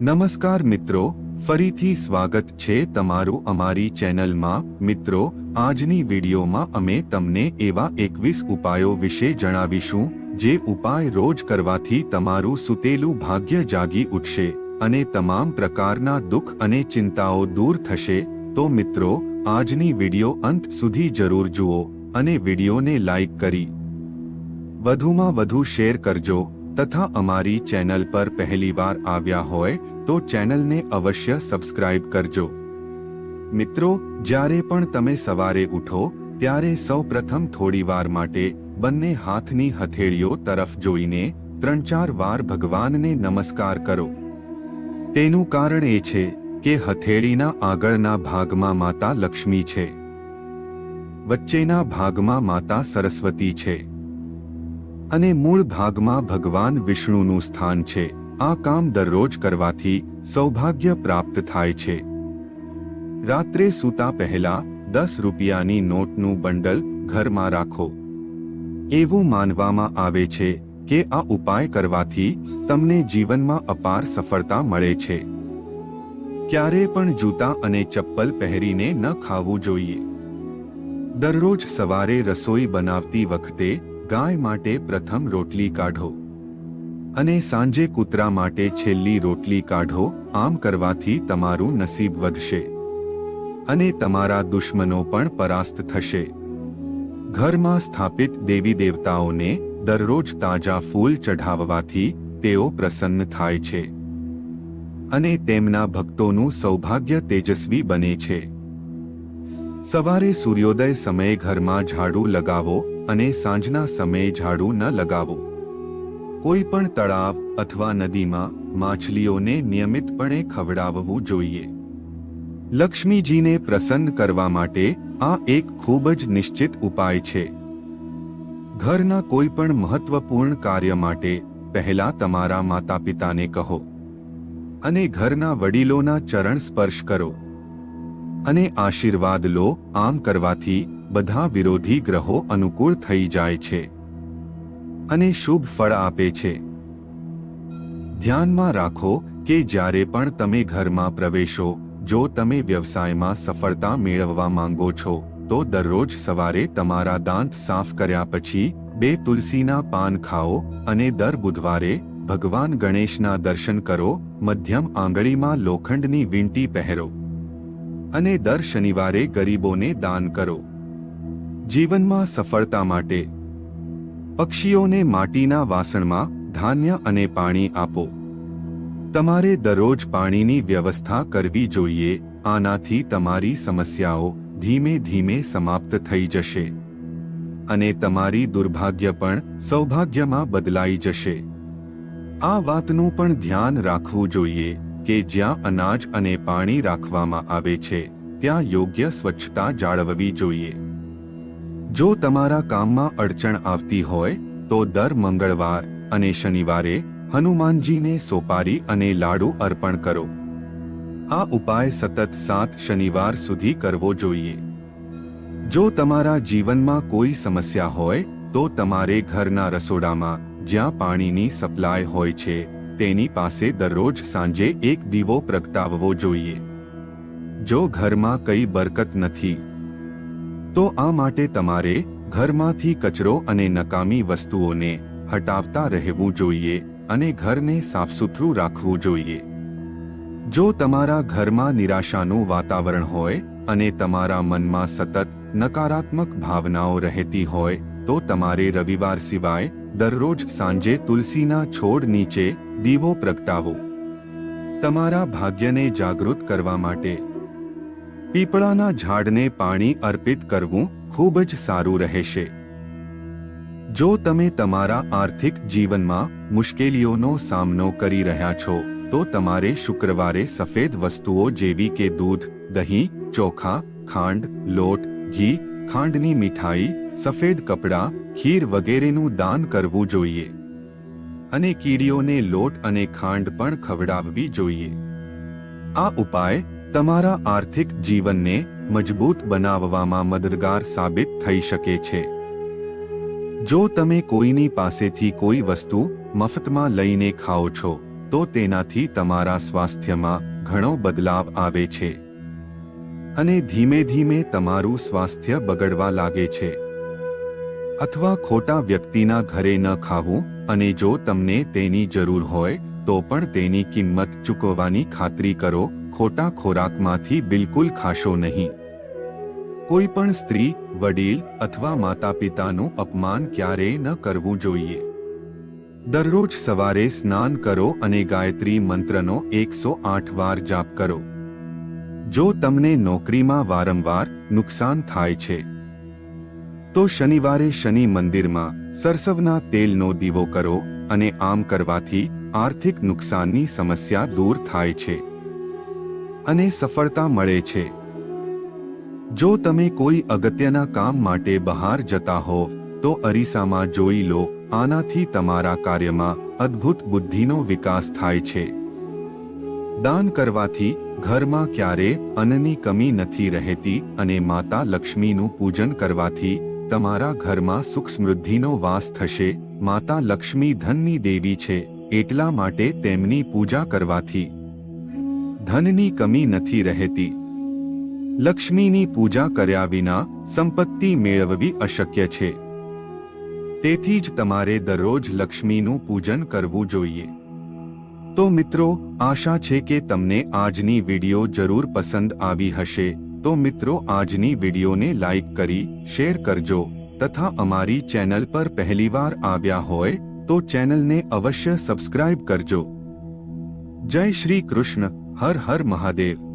નમસ્કાર મિત્રો, ફરીથી સ્વાગત છે તમારું અમારી ચેનલમાં. મિત્રો, આજની વિડીયોમાં અમે તમને એવા એકવીસ ઉપાયો વિશે જણાવીશું, જે ઉપાય રોજ કરવાથી તમારું સુતેલું ભાગ્ય જાગી ઉઠશે અને તમામ પ્રકારના દુઃખ અને ચિંતાઓ દૂર થશે. તો મિત્રો, આજની વીડિયો અંત સુધી જરૂર જુઓ અને વિડીયોને લાઈક કરી. વધુમાં વધુ શેર કરજો. તથા અમારી ચેનલ પર પહેલીવાર આવ્યા હોય તો ચેનલને અવશ્ય સબસ્ક્રાઇબ કરજો. મિત્રો, જ્યારે પણ તમે સવારે ઉઠો, ત્યારે સૌપ્રથમ થોડીવાર માટે બંને હાથની હથેળીઓ તરફ જોઈને ત્રણ ચાર વાર ભગવાનને નમસ્કાર કરો. તેનું કારણ એ છે કે હથેળીના આગળના ભાગમાં માતા લક્ષ્મી છે. વચ્ચેના ભાગમાં માતા સરસ્વતી છે. અને મૂળ ભાગમાં ભગવાન વિષ્ણુનું સ્થાન છે. આ કામ દરરોજ કરવાથી સૌભાગ્ય પ્રાપ્ત થાય છે. રાત્રે સૂતા પહેલા દસ રૂપિયાની નોટનું બંડલ ઘરમાં રાખો. એવું માનવામાં આવે છે કે આ ઉપાય કરવાથી તમને જીવનમાં અપાર સફળતા મળે છે. ક્યારે પણ જૂતા અને ચપ્પલ પહેરીને ન ખાવું જોઈએ. દરરોજ સવારે રસોઈ બનાવતી વખતે ગાય માટે પ્રથમ રોટલી કાઢો. અને સાંજે કૂતરા માટે છેલ્લી રોટલી કાઢો, આમ કરવાથી તમારું નસીબ વધશે. અને તમારા દુશ્મનો પણ પરાસ્ત થશે. ઘરમાં સ્થાપિત દેવી દેવતાઓને દરરોજ તાજા ફૂલ ચઢાવવાથી તેઓ પ્રસન્ન થાય છે. અને તેમના ભક્તોનું સૌભાગ્ય તેજસ્વી બને છે. સવારે સૂર્યોદય સમયે ઘરમાં ઝાડુ લગાવો અને સાંજના સમયે ઝાડુ ન લગાવો. કોઈ પણ તળાવ અથવા નદીમાં માછલીઓને નિયમિતપણે ખવડાવવું જોઈએ. લક્ષ્મીજીને પ્રસન્ન કરવા માટે આ એક ખૂબ જ નિશ્ચિત ઉપાય છે. ઘરના કોઈ પણ મહત્વપૂર્ણ કાર્ય માટે પહેલા તમારા માતા પિતાને કહો અને ઘરના વડીલોના ચરણ સ્પર્શ કરો. અને આશીર્વાદ લો, આમ કરવાથી બધા વિરોધી ગ્રહો અનુકૂળ થઈ જાય છે. અને શુભ ફળ આપે છે. ધ્યાનમાં રાખો કે જ્યારે પણ તમે ઘરમાં પ્રવેશો, જો તમે વ્યવસાયમાં સફળતા મેળવવા માંગો છો, તો દરરોજ સવારે તમારા દાંત સાફ કર્યા પછી બે તુલસીના પાન ખાઓ અને દર બુધવારે ભગવાન ગણેશના દર્શન કરો, મધ્યમ આંગળીમાં લોખંડની વીંટી પહેરો. અને દર શનિવારે ગરીબોને દાન કરો. જીવનમાં સફળતા માટે પક્ષીઓને માટીના વાસણમાં ધાન્ય અને પાણી આપો. તમારે દરરોજ પાણીની વ્યવસ્થા કરવી જોઈએ, આનાથી તમારી સમસ્યાઓ ધીમે ધીમે સમાપ્ત થઈ જશે. અને તમારી દુર્ભાગ્ય પણ સૌભાગ્યમાં બદલાઈ જશે. આ વાતનું પણ ધ્યાન રાખવું જોઈએ. કે જ્યાં અનાજ અને પાણી રાખવામાં આવે છે, ત્યાં યોગ્ય સ્વચ્છતા જાળવવી જોઈએ. જો તમારા કામમાં અડચણ આવતી હોય, તો દર મંગળવાર અને શનિવારે હનુમાનજીને સોપારી અને લાડુ અર્પણ કરો. આ ઉપાય સતત સાત શનિવાર સુધી કરવો જોઈએ. જો તમારા જીવનમાં કોઈ સમસ્યા હોય, તો તમારે ઘરના રસોડામાં જ્યાં પાણીની સપ્લાય હોય છે તેની પાસે દરરોજ સાંજે એક દીવો પ્રગટાવવો જોઈએ. જો ઘરમાં કઈ બરકત નથી, તો આ માટે તમારે ઘરમાંથી કચરો અને નકામી વસ્તુઓને હટાવતા રહેવું જોઈએ અને ઘરને સાફસુથરું રાખવું જોઈએ. જો તમારા ઘરમાં નિરાશાનું વાતાવરણ હોય અને તમારા મનમાં સતત નકારાત્મક ભાવનાઓ રહેતી હોય, તો તમારે રવિવાર સિવાય દરરોજ સાંજે તુલસીના છોડ નીચે દીવો પ્રગટાવો. તમારા ભાગ્યને જાગૃત કરવા માટે પીપળાના ઝાડને પાણી અર્પિત કરવું ખૂબ જ સારું રહેશે. જો તમે તમારા આર્થિક જીવનમાં મુશ્કેલીઓનો સામનો કરી રહ્યા છો, તો તમારે શુક્રવારે સફેદ વસ્તુઓ જેવી કે દૂધ, દહીં, ચોખા, ખાંડ, લોટ, ઘી, ખાંડની મીઠાઈ, સફેદ કપડાં ખીર વગેરેનું દાન કરવું જોઈએ. અને કીડીઓને લોટ અને ખાંડ પણ ખવડાવવી જોઈએ. આ ઉપાય તમારા આર્થિક જીવનને મજબૂત બનાવવામાં મદદગાર સાબિત થઈ શકે છે. જો તમે કોઈની પાસેથી કોઈ વસ્તુ મફતમાં લઈને ખાઓ છો, તો તેનાથી તમારા સ્વાસ્થ્યમાં ઘણો બદલાવ આવે છે. અને ધીમે ધીમે તમારું સ્વાસ્થ્ય બગડવા લાગે છે. અથવા ખોટા વ્યક્તિના ઘરે ન ખાવું અને જો તમને તેની જરૂર હોય, તો પણ તેની કિંમત ચૂકવવાની ખાતરી કરો, ખોટા ખોરાકમાંથી બિલકુલ ખાશો નહીં. કોઈ પણ સ્ત્રી, વડીલ અથવા માતા પિતાનું અપમાન ક્યારેય ન કરવું જોઈએ. દરરોજ સવારે સ્નાન કરો અને ગાયત્રી મંત્રનો એકસો આઠ વાર જાપ કરો. જો તમને નોકરીમાં વારંવાર નુકસાન થાય છે તો શનિવારે શનિ મંદિરમાં સરસવના તેલનો દીવો કરો અને આમ કરવાથી આર્થિક નુકસાનની સમસ્યા દૂર થાય છે અને સફળતા મળે છે. જો તમે કોઈ અગત્યના કામ માટે બહાર જતા હોવ, તો અરીસામાં જોઈ લો, આનાથી તમારા કાર્યમાં અદ્ભુત બુદ્ધિનો વિકાસ થાય છે. દાન કરવાથી ઘરમાં ક્યારે અન્નની કમી નથી રહેતી અને માતા લક્ષ્મીનું પૂજન કરવાથી તમારા ઘરમાં સુખ સમૃદ્ધિનો વાસ થશે, માતા લક્ષ્મી ધનની દેવી છે, એટલા માટે તેમની પૂજા કરવાથી. ધનની કમી નથી રહેતી. લક્ષ્મીની પૂજા કર્યા વિના સંપત્તિ મેળવવી અશક્ય છે. તેથી જ તમારે દરરોજ લક્ષ્મીનું પૂજન કરવું જોઈએ. તો મિત્રો, આશા છે કે તમને આજની વિડિયો જરૂર પસંદ આવી હશે. તો મિત્રો આજની વિડિયોને લાઈક કરી, શેર કરજો તથા અમારી ચેનલ પર પહેલીવાર આવ્યા હોય તો ચેનલને અવશ્ય સબસ્ક્રાઇબ કરજો. જય શ્રી કૃષ્ણ, હર હર મહાદેવ.